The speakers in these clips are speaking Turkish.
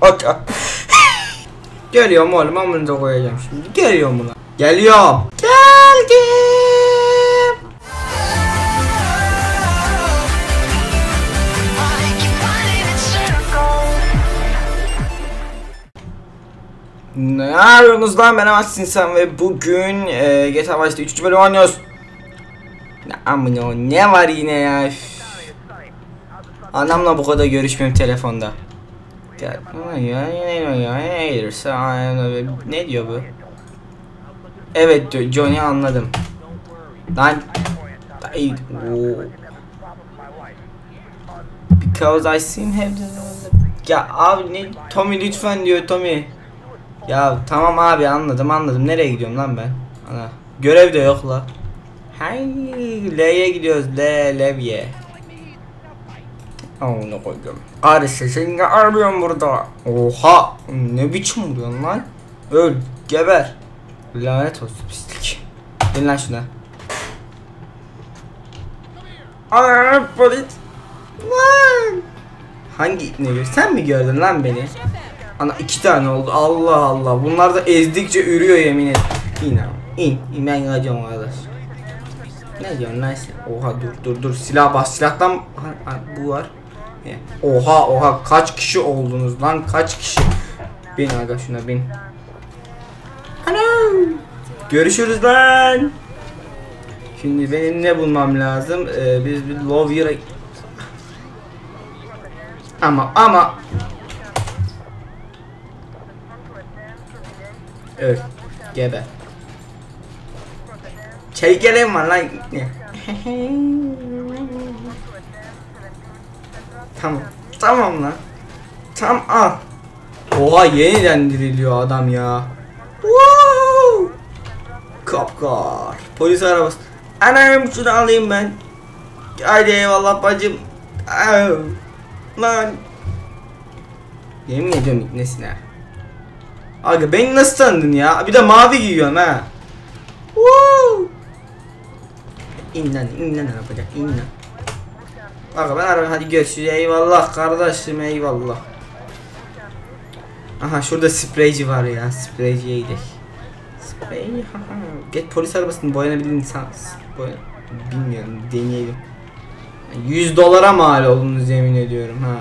Okey. Geliyorum oğlum amınıza koyacağım şimdi. Geliyorum buna. Geliyorum. Geldim. Ne yapıyorsunuz lan ben Amassin sen ve bugün e, GTA Vice'de 3. bölüm oynuyoruz. Ne amına ne var yine ya üf. Anamla bu kadar görüşmüyorum telefonda. Ne diyor bu? Evet diyor Johnny anladım. Lan. Because I seen him Ya abi ne Tommy lütfen diyor Tommy. Ya tamam abi anladım anladım. Nereye gidiyorum lan ben? Ana. Görev de yok la. Hay L'ye gidiyoruz. L Levye. Onu koydum. Arısı sen ne burada? Oha! Ne biçim vuruyorsun lan? Öl, geber. Lanet olsun pislik. Bin lan şuna. Aa polis. Lan. Hangi ipne gör? Sen mi gördün lan beni? Ana iki tane oldu. Allah Allah. Bunlar da ezdikçe ürüyor yemin et. İn abi. İn. İn ben geleceğim arkadaş. Ne diyorsun lan sen? Oha dur dur dur. Silah bas. Silahtan bu var. Oha oha kaç kişi oldunuz lan kaç kişi? Bin aga şuna bin. Ana. Görüşürüz lan. Şimdi benim ne bulmam lazım? Ee, biz bir lawyer ama ama Öl. Geber. Çekelerim var lan. Tamam. Tamam lan. Tam al. Oha yeniden diriliyor adam ya. Wow. Kapkar. Polis arabası. Anam şunu alayım ben. Haydi eyvallah bacım. Au. Lan. Yemin ediyorum nesine. Aga beni nasıl tanıdın ya? Bir de mavi giyiyorsun ha. Woo! İn lan, in lan arabada, in lan. Aga ben araba hadi görüşürüz. Eyvallah kardeşim, eyvallah. Aha şurada spreyci var ya, spreyciye gidelim. Sprey, haha. Get polis arabasının boyanabilir insan. Boya... Bilmiyorum, deneyelim. 100 dolara mal oldunuz yemin ediyorum ha.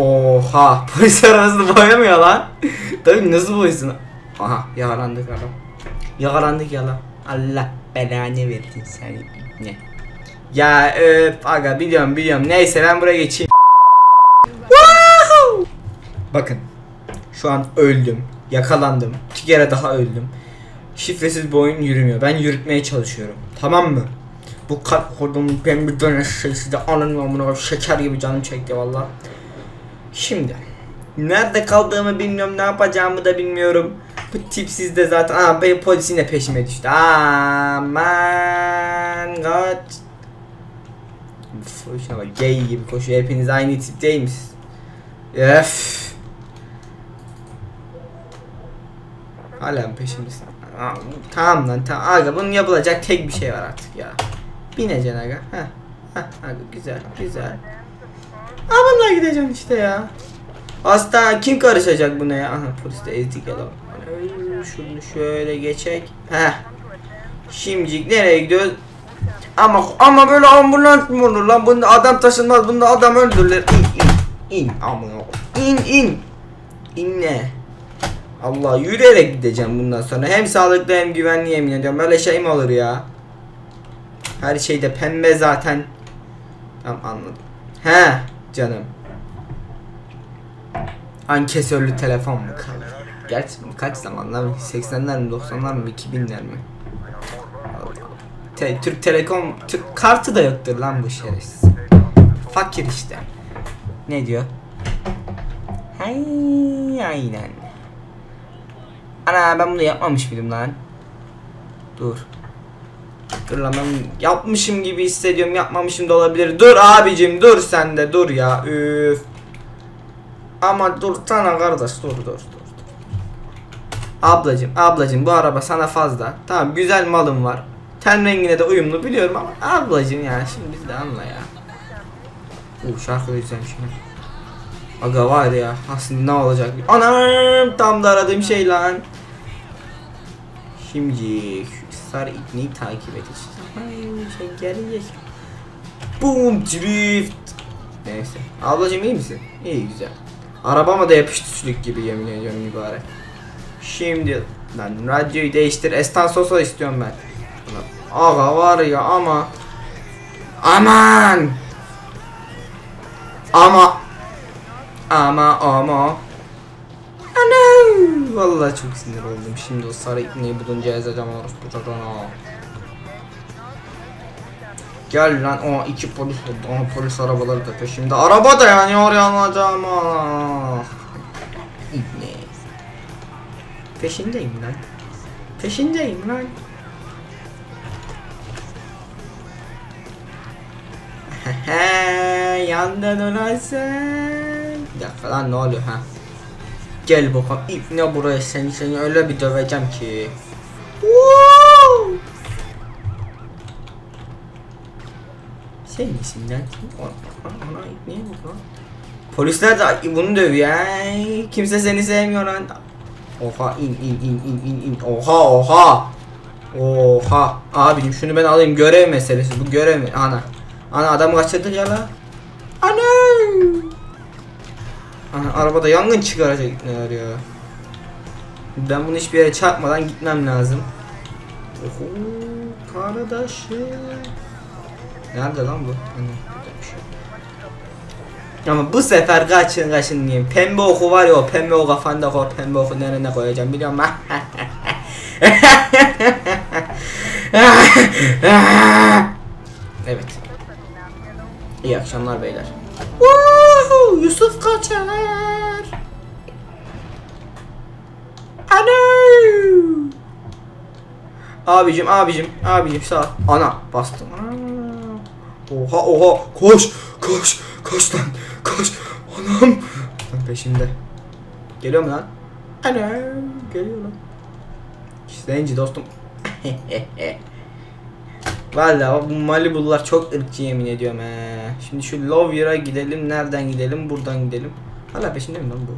Oha polis arabasını boyamıyor lan. Tabii nasıl boyasın? Aha yakalandık adam. Yakalandık yalan. Allah belanı versin seni. Ne? Ya öp aga biliyorum biliyorum. Neyse ben buraya geçeyim. Bakın. Şu an öldüm. Yakalandım. İki kere daha öldüm. Şifresiz bir oyun yürümüyor. Ben yürütmeye çalışıyorum. Tamam mı? Bu kalp kodum ben bir dönem şeysi de anın amına şeker gibi canım çekti valla. Şimdi nerede kaldığımı bilmiyorum, ne yapacağımı da bilmiyorum. Tipsiz de zaten aa benim polisin de peşime düştü. Aman god. Şuna bak gay gibi koşuyor. Hepiniz aynı tip değil misiniz? Öf. Hala peşimdesin? Aa, tamam lan tamam. Aga bunun yapılacak tek bir şey var artık ya. Bineceksin aga. Heh. Heh aga güzel güzel. Aa bununla gideceğim işte ya. Hasta kim karışacak buna ya? Aha polis de ezdik ya lan. Şunu şöyle geçek. Heh. Şimdilik nereye gidiyoruz? Ama ama böyle ambulans mı olur lan? Bunda adam taşınmaz. Bunda adam öldürürler. İn in. İn amına. İn in. İn ne? Allah yürüyerek gideceğim bundan sonra. Hem sağlıklı hem güvenli yemin ediyorum. Böyle şey mi olur ya? Her şeyde pembe zaten. Tamam anladım. He canım. Ankesörlü telefon mu kaldı? Gerçi kaç zamanlar mı? 80'ler mi 90'lar mı 2000'ler mi? Te Türk Telekom Türk kartı da yoktur lan bu şerefsiz. Fakir işte. Ne diyor? Hay aynen. Ana ben bunu yapmamış mıydım lan? Dur. Dur lan ben yapmışım gibi hissediyorum yapmamışım da olabilir. Dur abicim dur sen de dur ya. Üf. Ama dur sana kardeş dur. dur. Ablacım ablacım bu araba sana fazla. Tamam güzel malım var. Ten rengine de uyumlu biliyorum ama ablacım yani şimdi biz de anla ya. Bu şarkı yine. Aga var ya aslında ne olacak? Anam tam da aradığım şey lan. Şimdi sarı ipneyi takip edeceğiz. Şey gelecek. Boom drift. Neyse. Ablacım iyi misin? İyi güzel. Arabama da yapıştı sülük gibi yemin ediyorum mübarek. Şimdi lan radyoyu değiştir. Estan Sosa istiyorum ben. Aga var ya ama Aman Ama Ama ama Ana Vallahi çok sinir oldum. Şimdi o sarı ipneyi bulunca yazacağım orospu çocuğuna. Gel lan o iki polis oldu. Ama polis arabaları da peşimde. Araba da yani oraya alacağım. ah. Peşindeyim lan. Peşindeyim lan. Yandın ulan sen. Bir dakika lan ne oluyor ha? Gel bakalım ipne buraya seni seni öyle bir döveceğim ki. Woo! Sen misin lan? Ona ipneye bak lan. Polisler de bunu dövüyor. Kimse seni sevmiyor lan. Oha in in in in in in. Oha oha. Oha. Abicim şunu ben alayım görev meselesi bu görev mi? Ana. Ana adam kaçırdık ya la. Ana. Ana arabada yangın çıkaracak ne ya. Ben bunu hiçbir yere çarpmadan gitmem lazım. Oho kardeşim. Nerede lan bu? Hani. Ama bu sefer kaçın kaçın diyeyim. Pembe oku var ya o pembe o kafanda o pembe oku nereye koyacağım biliyor musun? evet. İyi akşamlar beyler. Woohoo! Yusuf kaçar. Ana! Abicim abicim abicim sağ. Ana bastım. Oha oha koş koş koş lan koş anam. Lan peşimde. Geliyor mu lan? Ana geliyor lan. Zenci dostum. Valla bu Malibu'lular çok ırkçı yemin ediyorum he. Şimdi şu Lovyer'a gidelim. Nereden gidelim? Buradan gidelim. Hala peşinde mi lan bu?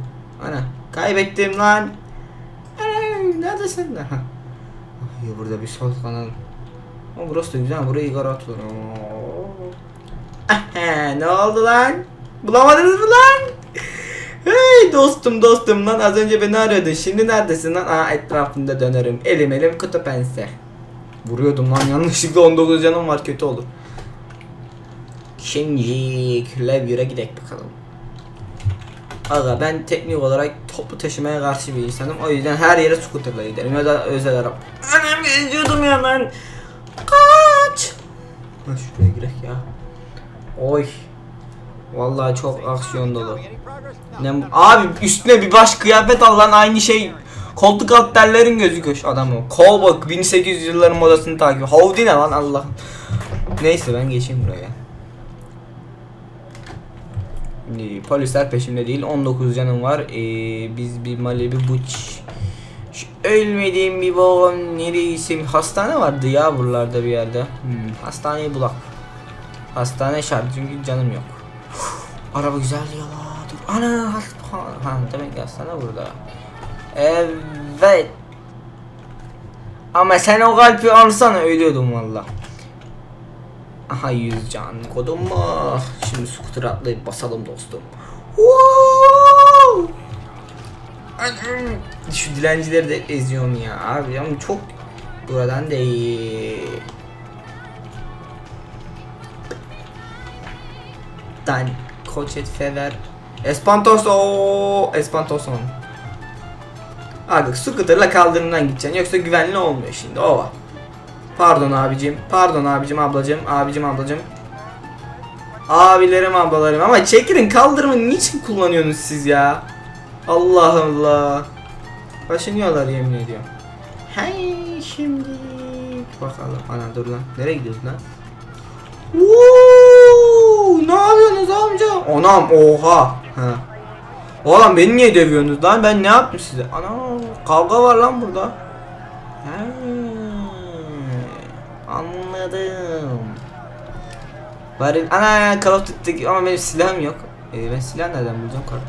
Ana kaybettim lan. Ana neredesin? Aha. Ay, burada bir sol kanal. Ama burası da güzel. Burayı. Aha, ne oldu lan? Bulamadınız mı lan? Hey dostum dostum lan az önce beni arıyordun. Şimdi neredesin lan? Aa etrafında dönerim. Elim elim kutu pense. Vuruyordum lan yanlışlıkla 19 canım var kötü olur. Şimdi Levyer'e gidelim bakalım. Aga ben teknik olarak toplu taşımaya karşı bir insanım. O yüzden her yere scooterla giderim ya da özel araba. Anam geziyordum ya lan. Kaç. Ha şuraya girek ya. Oy. Vallahi çok aksiyon dolu. Ne, abi üstüne bir baş kıyafet al lan aynı şey. Koltuk alt tellerin gözüküyor şu adam o. Kol bak 1800 yılların modasını takip. Havdi ne lan Allah'ım. Neyse ben geçeyim buraya. Şimdi Polisler peşimde değil. 19 canım var. Ee, biz bir Malibu Buç. Şu ölmediğim bir babam nereyse hastane vardı ya buralarda bir yerde. Hmm, hastaneyi bulak. Hastane şart çünkü canım yok. Araba güzel ya. Dur. Ana hastane. Ha demek ki hastane burada. Evet. Ama sen o kalbi alsana ölüyordum valla. Aha 100 can kodum mu? Şimdi scooter atlayıp basalım dostum. Wow! Şu dilencileri de eziyorum ya abi ama çok buradan değil. Dan Koçet Fever Espantoso Espantoson Abi scooter'la kaldırımdan gideceksin yoksa güvenli olmuyor şimdi o var. Pardon abicim, pardon abicim ablacım, abicim ablacım. Abilerim ablalarım ama çekilin kaldırımı niçin kullanıyorsunuz siz ya? Allah Allah. Kaşınıyorlar yemin ediyorum. Hey şimdi bakalım ana dur lan nereye gidiyoruz lan? Woo! Ne yapıyorsunuz amca? Anam oha. Ha. Oğlum beni niye dövüyorsunuz lan? Ben ne yaptım size? Ana kavga var lan burada. He, anladım. Bari ana Call of Duty ama benim silahım yok. Ee, ben silah nereden bulacağım kar?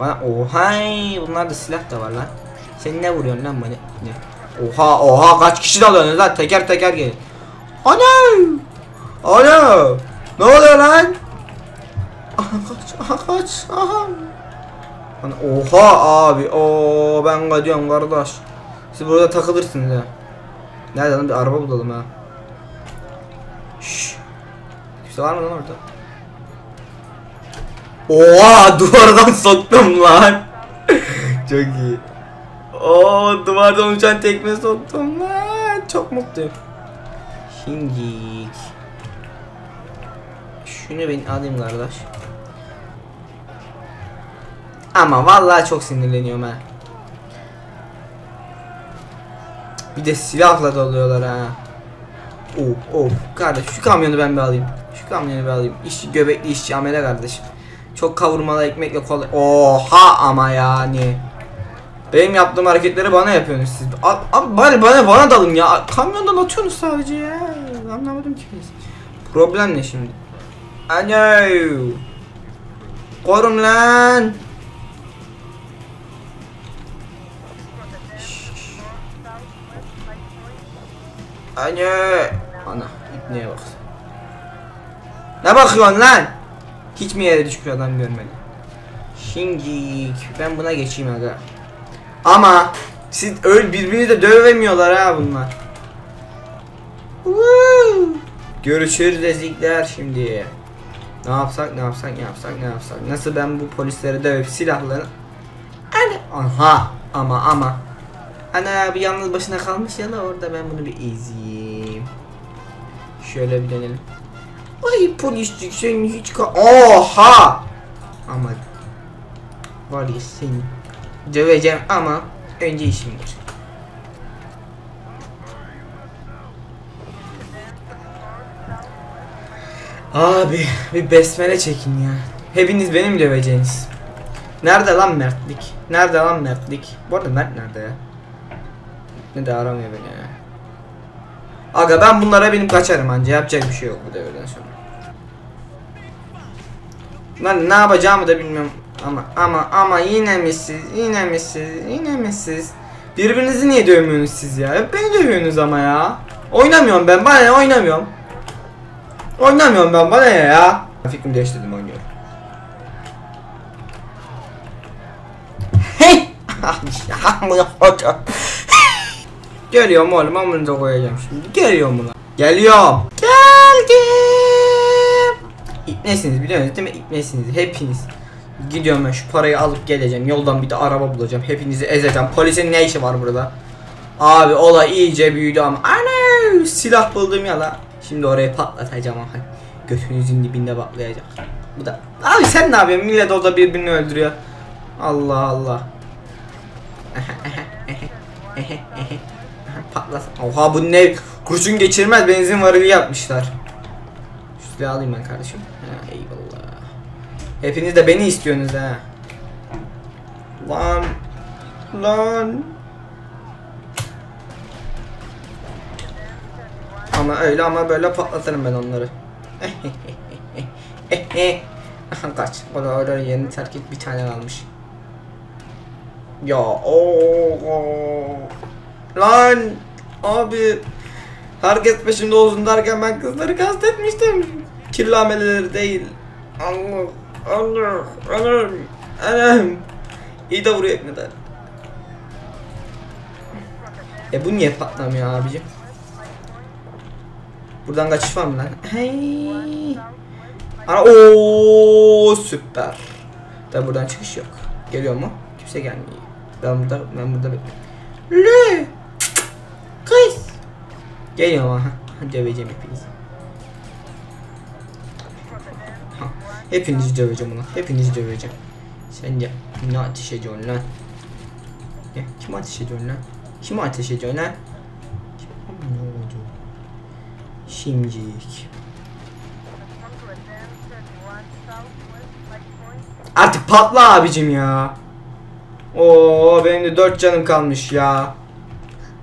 Bana ohay bunlar da silah da var lan. Sen ne vuruyorsun lan bana? Ne? Oha oha kaç kişi dalıyorsunuz lan teker teker gelin. Ana! Ana! Ne oluyor lan? Aha kaç aha kaç aha. Oha abi o ben kaçıyorum kardeş. Siz burada takılırsınız ha. Nerede lan bir araba bulalım ha. Şşş. Kimse var mı lan orada? Oha duvardan soktum lan. Çok iyi. Oo duvardan uçan tekme soktum lan. Çok mutluyum. Şimdi şunu ben alayım kardeş. Ama vallahi çok sinirleniyorum ha. Bir de silahla doluyorlar ha. Of of kardeş şu kamyonu ben bir alayım. Şu kamyonu bir alayım. İşçi göbekli işçi amele kardeşim. Çok kavurmalı ekmekle kolay. Oha ama yani. Benim yaptığım hareketleri bana yapıyorsunuz siz. Abi, abi bari bana bana dalın ya. Kamyondan atıyorsunuz sadece ya. Anlamadım ki. Problem ne şimdi? Alo. Korum lan. Anne. Ana ipneye bak. Ne bakıyorsun lan? Hiç mi yere düşmüş adam görmedi? Şimdi ben buna geçeyim aga. Ama siz öyle birbirini de dövemiyorlar ha bunlar. Woo! Görüşürüz ezikler şimdi. Ne yapsak ne yapsak ne yapsak ne yapsak. Nasıl ben bu polisleri dövüp silahlarını Ana aha ama ama Ana bir yalnız başına kalmış ya da orada ben bunu bir ezeyim. Şöyle bir dönelim. Ay polislik sen hiç ka Oha! Ama var ya seni döveceğim ama önce işim var. Abi bir besmele çekin ya. Hepiniz benim döveceğiniz. Nerede lan mertlik? Nerede lan mertlik? Bu arada Mert nerede ya? Ne de aramıyor beni ya. Aga ben bunlara benim kaçarım anca yapacak bir şey yok bu devirden sonra. Lan ne yapacağımı da bilmiyorum. Ama ama ama yine mi siz? Yine mi siz? Yine mi siz? Birbirinizi niye dövmüyorsunuz siz ya? Hep beni dövüyorsunuz ama ya. Oynamıyorum ben. Bana oynamıyorum. Oynamıyorum ben. Bana ne ya? Fikrimi değiştirdim oynuyorum. Hey! Geliyorum oğlum amınıza koyacağım şimdi. Geliyorum buna. Geliyorum. Geldim. İpnesiniz biliyorsunuz değil mi? İpnesiniz hepiniz. Gidiyorum ben şu parayı alıp geleceğim. Yoldan bir de araba bulacağım. Hepinizi ezeceğim. Polisin ne işi var burada? Abi olay iyice büyüdü ama. Ana! Silah buldum ya la. Şimdi orayı patlatacağım ama. Götünüzün dibinde patlayacak. Bu da. Abi sen ne yapıyorsun? Millet orada birbirini öldürüyor. Allah Allah. Patlasın. Oha bu ne? Kurşun geçirmez benzin varili yapmışlar. Şu alayım ben kardeşim. Ha, eyvallah. Hepiniz de beni istiyorsunuz ha. Lan. Lan. Ama öyle ama böyle patlatırım ben onları. Kaç. O da öyle yerini terk et bir tane kalmış. Ya o Lan abi herkes peşimde olsun derken ben kızları kastetmiştim. Kirli ameleleri değil. Allah Allah anam anam. İyi de vuruyor der. E bu niye patlamıyor abicim? Buradan kaçış var mı lan? Hey. Ana o süper. Da buradan çıkış yok. Geliyor mu? Kimse gelmiyor. Ben burada ben burada bekliyorum. Le. Kız. Geliyorum aha. Döveceğim hepinizi. Ha, Hepinizi döveceğim ulan. Hepinizi döveceğim. Sen de ne ateş ediyorsun lan? Kim ateş ediyorsun lan? Kim ateş ediyorsun lan? Kim- Ne oldu? Şimdilik. Artık patla abicim ya. Oo benim de 4 canım kalmış ya.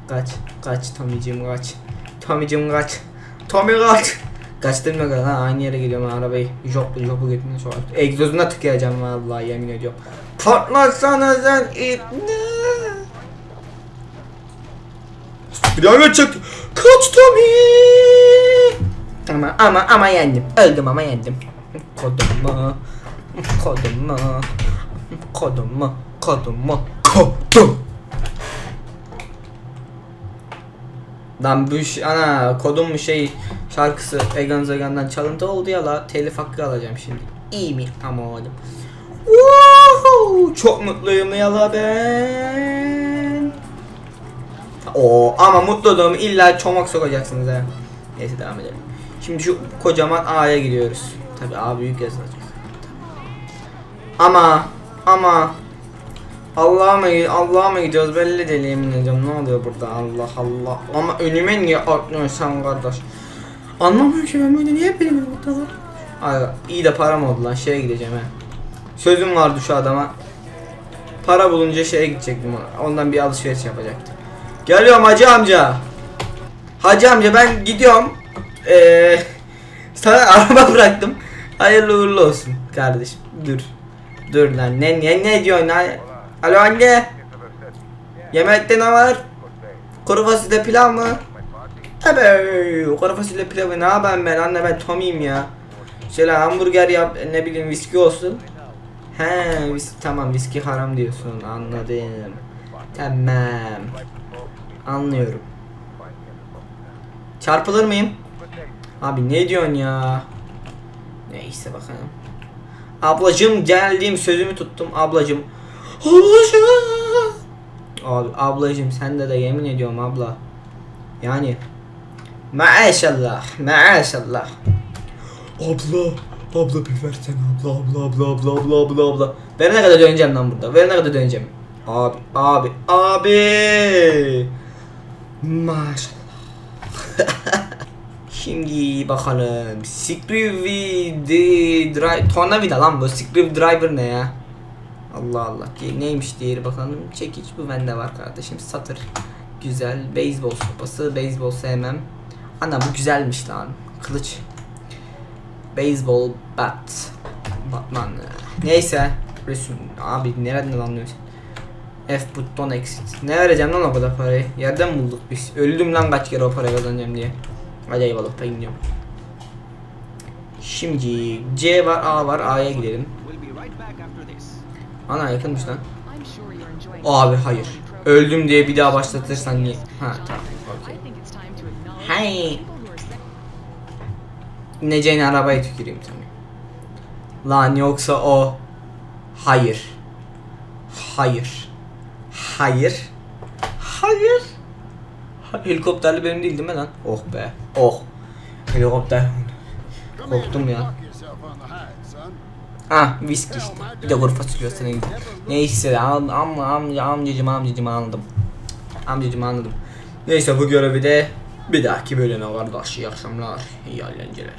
Kaç, kaç Tommy'cim kaç. Tommy'cim kaç. Tommy kaç. Kaçtırma kadar aynı yere gidiyorum ha, arabayı joplu jopu götürmeye sonra egzozuna tıkayacağım vallahi yemin ediyorum. Patlatsana sen ibne. Daha geçecek. Kaç Tommy. Ama ama ama yendim. Öldüm ama yendim. Kodumu. Kodumu. Kodumu. Kodumu. Kodum. Lan bu ş- ana kodum mu şey şarkısı Egan Zagan'dan çalıntı oldu ya la telif hakkı alacağım şimdi. İyi mi? Ama oğlum. Woohoo! Çok mutluyum ya la ben. Oo ama mutluluğumu illa çomak sokacaksınız ha. Neyse devam edelim. Şimdi şu kocaman A'ya gidiyoruz. Tabi A büyük yazılacak. Ama ama Allah'a mı Allah'a mı gidiyoruz belli değil yemin ediyorum ne oluyor burada Allah Allah ama önüme niye atlıyorsun kardeş Anlamıyorum ki ben böyle niye benim burada var Ay, iyi de param oldu lan şeye gideceğim he Sözüm vardı şu adama Para bulunca şeye gidecektim ona. ondan bir alışveriş yapacaktım Geliyorum hacı amca. Hacı amca ben gidiyorum. Eee Sana araba bıraktım. Hayırlı uğurlu olsun kardeşim. Dur. Dur lan. Ne ne ne diyorsun? Lan Alo anne. Yemekte ne var? Kuru fasulye pilav mı? Ebe kuru fasulye pilavı ne yapayım ben? Anne ben Tommy'yim ya. Şöyle hamburger yap ne bileyim viski olsun. He vis tamam viski haram diyorsun. Anladım. Tamam Anlıyorum Çarpılır mıyım? Abi ne diyorsun ya? Neyse bakalım. Ablacım geldim sözümü tuttum ablacım. Ablacım. Abi ablacım sende de yemin ediyorum abla. Yani maşallah maşallah. Abla abla bir versene abla abla abla abla abla abla abla. Verene kadar döneceğim lan burada. Verene kadar döneceğim. Abi abi abi. Maşallah. Şimdi bakalım. Screwy Drive Tornavida lan bu. Screw Driver ne ya? Allah Allah. Neymiş diğeri bakalım. Çekiç bu bende var kardeşim. Satır. Güzel. Beyzbol sopası. Beyzbol sevmem. Ana bu güzelmiş lan. Kılıç. Beyzbol bat. Batman. Neyse. Resim. Abi nereden anlıyorsun? F buton exit. Ne vereceğim lan o kadar parayı? Yerden bulduk biz. Öldüm lan kaç kere o parayı kazanacağım diye. Hadi eyvallah ben gidiyorum. Şimdi C var A var A'ya gidelim. Ana yakınmış lan. Abi hayır. Öldüm diye bir daha başlatırsan niye? Ha tamam. Acknowledge Hey. İneceğine arabaya tüküreyim tabii. Lan yoksa o. Hayır. Hayır. Hayır. Hayır. Ha- Helikopterli benim değil değil mi lan? Oh be. Oh. Helikopter. Korktum ya. Ah viski işte. Bir de kuru fasulye senin. Neyse am- ama amca amcacım amcacım anladım. Amcacım anladım. Neyse bu görevi de bir dahaki bölüme kardeş. İyi akşamlar. iyi eğlenceler.